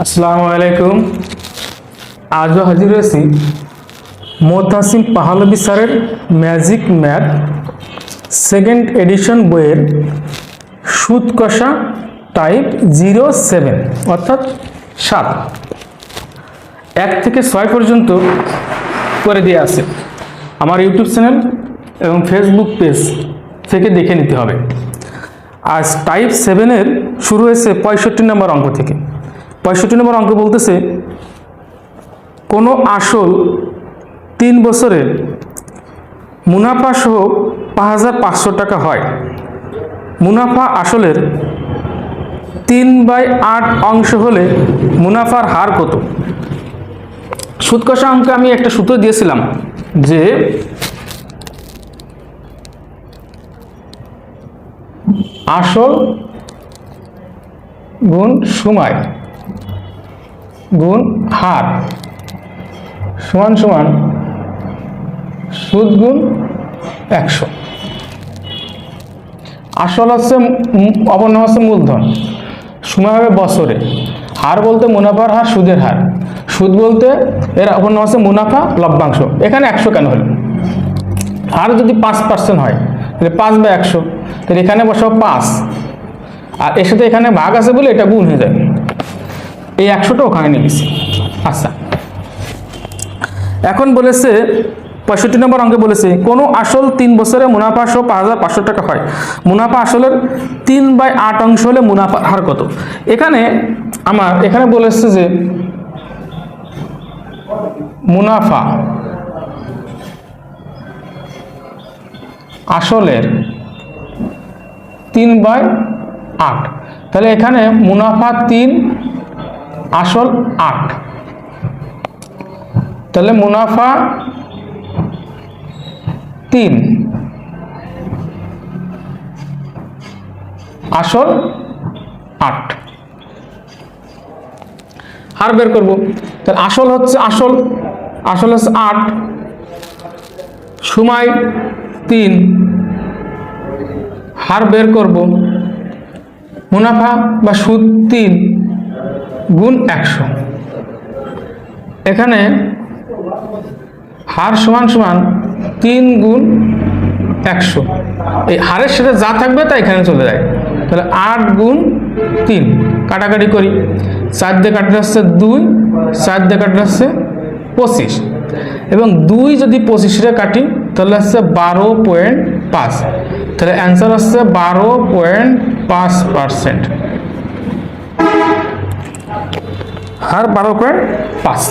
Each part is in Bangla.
আসসালামু আলাইকুম। আজও হাজির হয়েছি মোতাসিম পাহলবি স্যারের ম্যাজিক ম্যাথ সেকেন্ড এডিশন বইয়ের সুদ কষা টাইপ জিরো সেভেন, অর্থাৎ সাত। এক থেকে ছয় পর্যন্ত করে দিয়ে আছে। আমার ইউটিউব চ্যানেল এবং ফেসবুক পেজ থেকে দেখে নিতে হবে। আজ টাইপ সেভেনের শুরু হয়েছে পঁয়ষট্টি নম্বর অঙ্ক থেকে। পঁয়ষট্টি নম্বর অঙ্ক বলতেছে, কোনো আসল তিন বছরের মুনাফা সহ পাঁচ হাজার পাঁচশো টাকা হয়। মুনাফা আসলের তিন বাই আট অংশ হলে মুনাফার হার কত? সুদ কষা অঙ্কে আমি একটা সূত্র দিয়েছিলাম যে আসল গুণ সময়। গুণ হার সমান সমান সুদ গুণ একশো। আসল হচ্ছে অপর নাম হচ্ছে মূলধন। সময় হবে বছরে। হার বলতে মুনাফার হার, সুদের হার। সুদ বলতে এর অপর হচ্ছে মুনাফা, লভ্যাংশ। এখানে একশো কেন হলো? হার যদি পাঁচ পার্সেন্ট হয়, তাহলে পাঁচ বা একশো। তাহলে এখানে বসাও পাঁচ। আর এর সাথে এখানে ভাগ আছে বলে এটা গুণ হয়ে যায়। এই একশোটা ওখানে নিয়ে গেছি। আচ্ছা। এখন বলেছে, পঁয়ষট্টি নম্বর অঙ্কে বলেছে, কোনো আসল তিন বছরে মুনাফা সহ পাঁচ হাজার পাঁচশো টাকা হয়। মুনাফা আসলের তিন বাই আট অংশ হলে মুনাফা হার কত? এখানে আমার, এখানে বলেছে যে মুনাফা আসলের তিন বাই আট। তাহলে এখানে মুনাফা তিন আসল আট তাহলে মুনাফা তিন। আসল আট। হার বের করব। তাহলে আসল হচ্ছে আসল আসল হচ্ছে আট সময় তিন। হার বের করব। মুনাফা বা সুদ তিন। গুণ একশো। এখানে হার সমান সমান তিন গুণ একশো। এই হারের সাথে যা থাকবে তা এখানে চলে যায়। তাহলে আট গুণ তিন, কাটাকাটি করি। চার দিয়ে কাটতে আসছে দুই, চার দিয়ে কাটতে আসছে পঁচিশ। এবং দুই যদি পঁচিশে কাটি, তাহলে আসছে বারো পয়েন্ট পাঁচ। তাহলে অ্যান্সার হচ্ছে বারো পয়েন্ট পাঁচ পার্সেন্ট। হার বারো পয়েন্ট পাঁচ।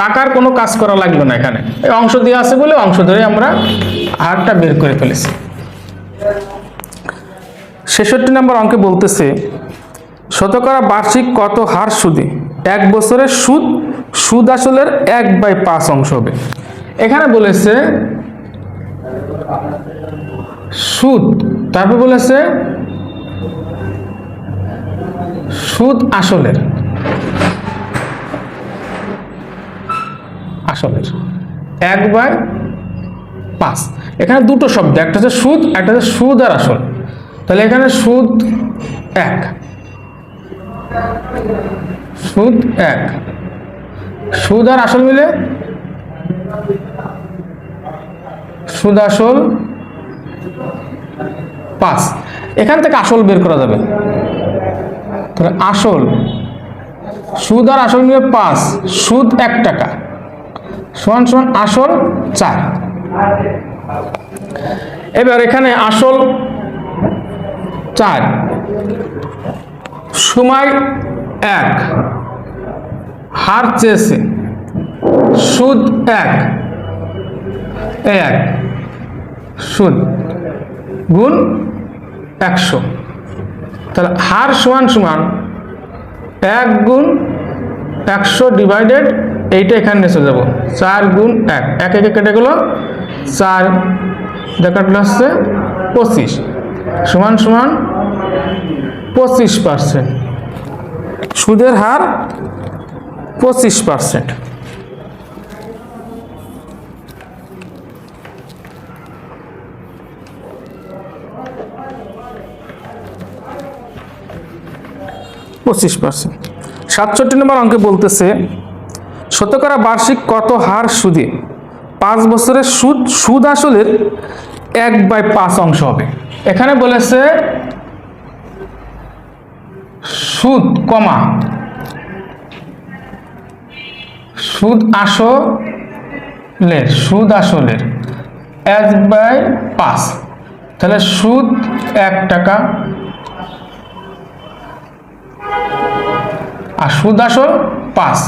টাকার কোনো কাজ করা লাগল না এখানে। এই অংশ দিয়ে আছে বলে অংশ ধরে আমরা হারটা বের করে ফেলেছি। ছেষট্টি নম্বর অঙ্কে বলতেছে, শতকরা বার্ষিক কত হার সুদে? এক বছরের সুদ সুদ আসলের এক বাই পাঁচ অংশ হবে। এখানে বলেছে, সুদ, তারপর বলেছে সুদ আসলের। আসলের। এক বাই পাঁচ। এখানে দুটো শব্দ, একটা হচ্ছে সুদ, একটা হচ্ছে সুদ আর আসল। তাহলে এখানে সুদ এক। সুদ এক। সুদ আর আসল মিলে? সুদ আসল পাঁচ। এখান থেকে আসল বের করা যাবে। তাহলে আসল, সুদ আর আসল মিলে পাঁচ, সুদ এক টাকা। সমান সমান আসল চার। এবার এখানে আসল চার। সময় এক। হার চেয়েছে। সুদ এক। এক। সুদ গুণ একশো। তাহলে হার সমান সমান এক গুণ একশো ডিভাইডেড এইটা এখানে এসে যাব। চার গুণ এক। এক একে কেটে গেলো চার। দেখাটা আসছে পঁচিশ। সমান সমান পঁচিশ পার্সেন্ট সুদের হার পঁচিশ পার্সেন্ট পঁচিশ পার্সেন্ট সাতষট্টি নম্বর অঙ্কে বলতেছে, শতকরা বার্ষিক কত হার সুদে পাঁচ বছরের সুদ সুদ আসলের এক বাই পাঁচ অংশ হবে? এখানে বলেছে, সুদ কমা, সুদ আসলের সুদ আসলের এক বাই পাঁচ। তাহলে সুদ এক টাকা আর সুদ আসল পাঁচ।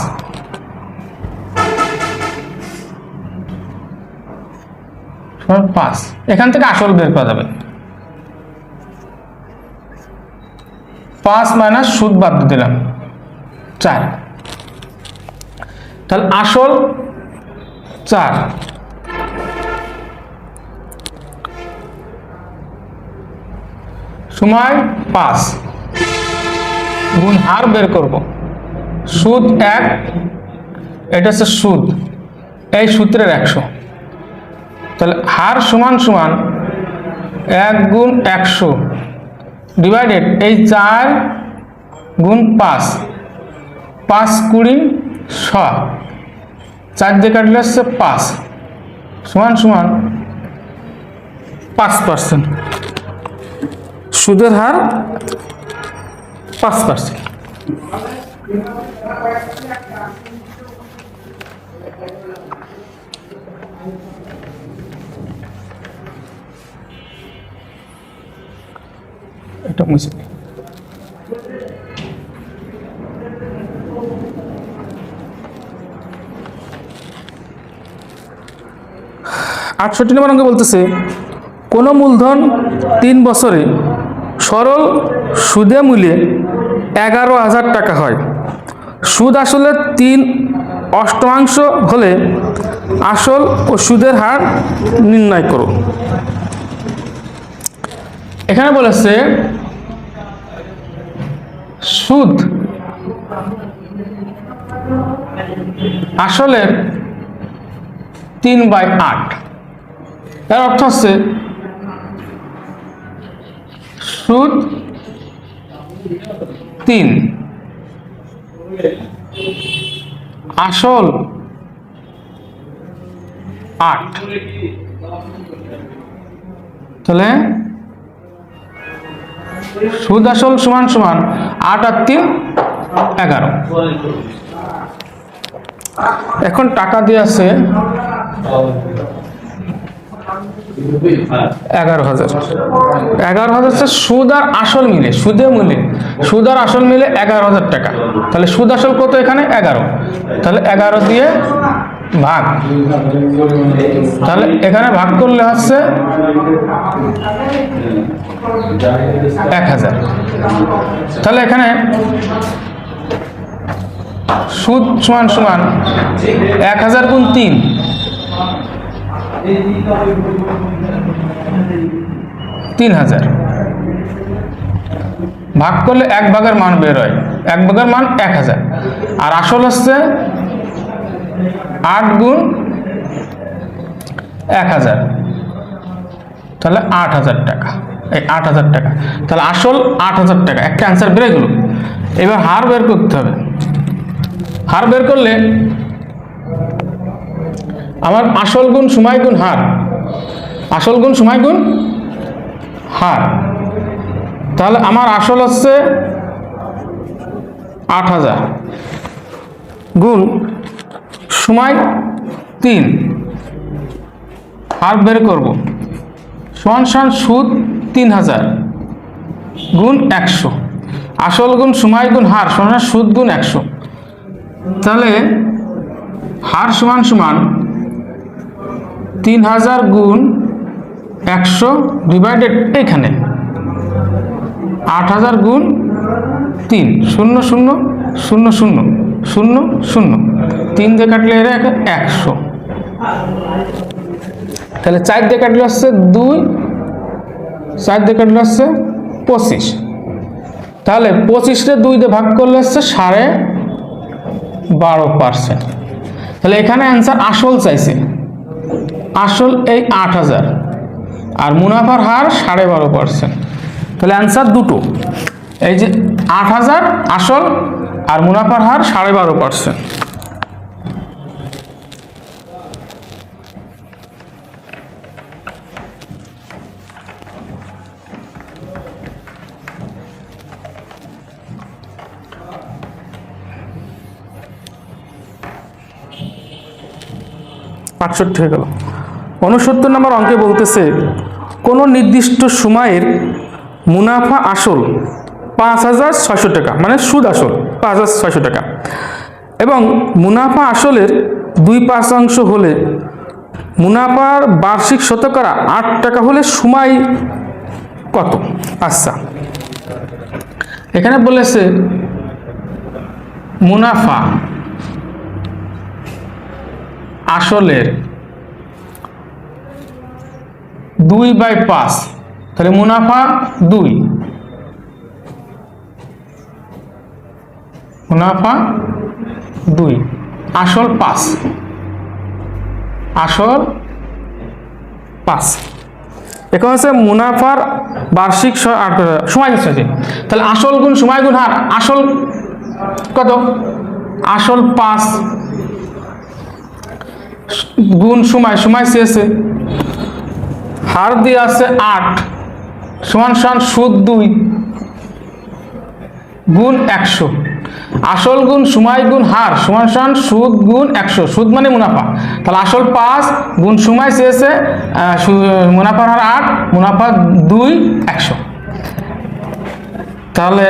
পাঁচ। এখান থেকে আসল বের করা যাবে। পাঁচ মাইনাস সুদ বাদ দিলাম। চার। তাহলে আসল চার। সময় পাঁচ। গুণ হার বের করব। সুদ এক, এটা হচ্ছে সুদ। এই সূত্রের একশো। তাহলে হার সমান সমান এক গুণ একশো ডিভাইডেড এই চার গুণ পাঁচ পাঁচ কুড়ি ছ চার দিয়ে কাটলে হচ্ছে পাঁচ, সমান সমান পাঁচ পার্সেন্ট সুদের হার পাঁচ পার্সেন্ট এটা মুছে আটষট্টি নম্বর অঙ্কে বলতেছে, কোনো মূলধন তিন বছরে সরল সুদে মূল্যে এগারো হাজার টাকা হয়। সুদ আসলে তিন অষ্টমাংশ হলে আসল ও সুদের হার নির্ণয় করো। এখানে বলেছে, সুদ আসলে তিন বাই আট। এর অর্থ হচ্ছে, সুদ তিন। আসল আট। তাহলে সুদ আসল সমান সমান আট আর তিন এগারো। এখন টাকা দিয়ে আছে এগারো হাজার। এগারো হাজার হচ্ছে সুদ আর আসল মিলে, সুদে মিলে। সুদ আর আসল মিলে এগারো হাজার টাকা। তাহলে সুদ আসল কত এখানে? এগারো। তাহলে এগারো দিয়ে ভাগ। তাহলে এখানে ভাগ করলে হচ্ছে এক হাজার। তাহলে এখানে সুদ সমান সমান এক হাজার গুণ তিন। তিন হাজার। ভাগ করলে এক ভাগের মান বের হয়। এক ভাগের মান এক হাজার। আর আসল হচ্ছে আট গুণ এক হাজার। তাহলে আট হাজার টাকা। এই আট হাজার টাকা। তাহলে আসল আট হাজার টাকা। একটা অ্যান্সার বেড়ে গেল। এবার হার বের করতে হবে। হার বের করলে আমার আসল গুণ, সময় গুণ, হার। আসল গুণ, সময় গুণ, হার। তাহলে আমার আসল হচ্ছে আট হাজার। গুণ, সময়, তিন। হার বের করব। সমান সমান সুদ, তিন হাজার। গুণ, একশো। আসল গুণ, সময় গুণ, হার। সমান সুদ, গুণ, একশো। তাহলে, হার সমান সমান তিন হাজার গুণ একশো ডিভাইডেড এখানে। আট হাজার গুণ তিন, শূন্য শূন্য শূন্য শূন্য শূন্য শূন্য। তিন দিয়ে কাটলে এর এক একশো। তাহলে চার দিয়ে কাটলে হচ্ছে দুই, চার দিয়ে কাটলে হচ্ছে পঁচিশ। তাহলে পঁচিশটা দুই দিয়ে ভাগ করলে হচ্ছে সাড়ে বারো পার্সেন্ট তাহলে এখানে অ্যান্সার আসল চাইছে। আসল এই আট হাজার। আর মুনাফার হার সাড়ে বারো পার্সেন্ট। তাহলে অ্যান্সার দুটো। এই যে আট হাজার আসল আর মুনাফার হার সাড়ে বারো পার্সেন্ট। আটষট্টি হয়ে গেল। উনসত্তর নম্বর অঙ্কে বলতেছে, কোনো নির্দিষ্ট সময়ের মুনাফা আসল পাঁচ হাজার ছয়শো টাকা মানে সুদ আসল পাঁচ হাজার ছয়শো টাকা। এবং মুনাফা আসলের দুই পাঁচাংশ হলে মুনাফার বার্ষিক শতকরা আট টাকা হলে সময় কত? আচ্ছা। এখানে বলেছে, মুনাফা আসলের দুই বাই পাঁচ। তাহলে মুনাফা দুই। মুনাফা দুই। আসল পাঁচ। আসল পাঁচ। এখন হচ্ছে মুনাফার বার্ষিক সময় হচ্ছে। তাহলে আসল গুণ, সময় গুণ হার, আসল কত? আসল পাঁচ গুণ সময় সময় শেষে হার দিয়ে আছে আট সমান সমান সুদ দুই গুণ একশো। আসল গুণ সময় গুণ হার সমান সমান সুদ গুণ একশো। সুদ মানে মুনাফা। তাহলে আসল পাঁচ গুণ সময় শেষে মুনাফার হার আট, মুনাফা দুই, একশো। তাহলে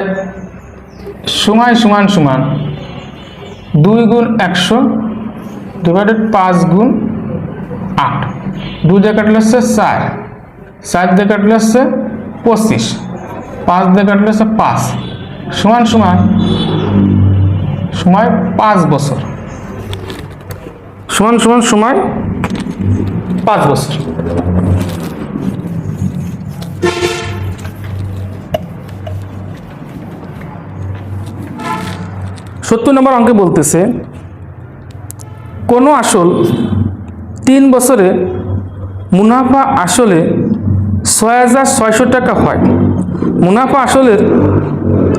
সময় সমান সমান দুই গুণ একশো ডিভাইডেড পাঁচ গুণ আট। দুই দিয়ে কাটলে হচ্ছে চার। চার দিয়ে কাটলে হচ্ছে পঁচিশ। পাঁচ দিয়ে কাটলে হচ্ছে পাঁচ। সমান সমান সময় পাঁচ বছর। সমান সমান সময় পাঁচ বছর। সত্তর নম্বর অঙ্কে বলতেছে, কোনো আসল তিন বছরে মুনাফা আসলে ছয় হাজার ছয়শো টাকা হয়। মুনাফা আসলের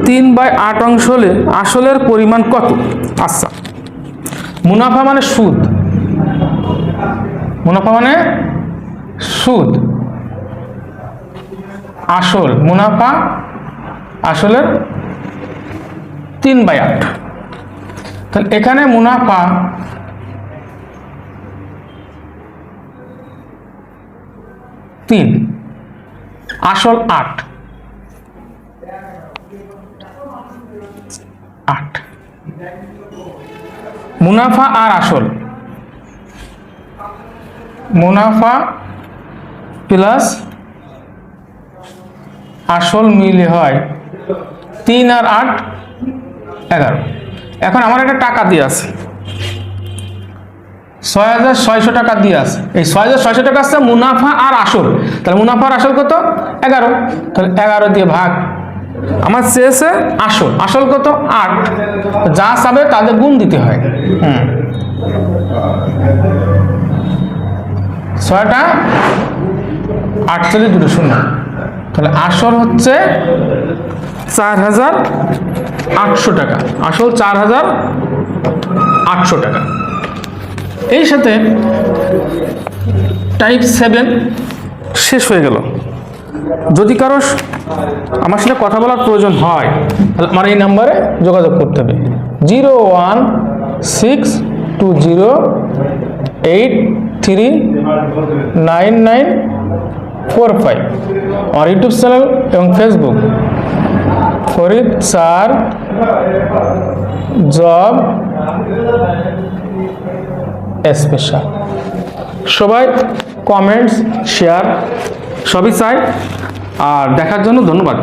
তিন বাই আট অংশ হলে আসলের পরিমাণ কত? আচ্ছা মুনাফা মানে সুদ। মুনাফা মানে সুদ। আসল, মুনাফা আসলের তিন বাই আট। তাহলে এখানে মুনাফা তিন। আসল আট। আট। মুনাফা আর আসল। মুনাফা প্লাস আসল মিলে হয় তিন আর আট, এগারো। এখন আমার একটা টাকা দিয়ে আছে। ছয় হাজার ছয়শো টাকা দিয়ে আছে। এই ছয় হাজার ছয়শো টাকা আসছে মুনাফা আর আসল। তাহলে মুনাফা আর আসল কত? এগারো। তাহলে এগারো দিয়ে ভাগ। আমার চেয়েছে আসল। আসল কত? আট। যা চাবে তাদের গুণ দিতে হয়। হুম। ছয়টা আটচল্লিশ দুটো শূন্য। তাহলে আসল হচ্ছে চার হাজার আটশো টাকা। আসল চার হাজার আটশো টাকা। এই সাথে টাইপ সেভেন শেষ হয়ে গেল। যদি কারও আমার সাথে কথা বলার প্রয়োজন হয়, তাহলে আমার এই নাম্বারে যোগাযোগ করতে হবে। Zero one six two zero eight three nine nine four five আমার ইউটিউব চ্যানেল এবং Facebook Farid sir job special সবাই কমেন্টস শেয়ার সবই চাই। আর দেখার জন্য ধন্যবাদ।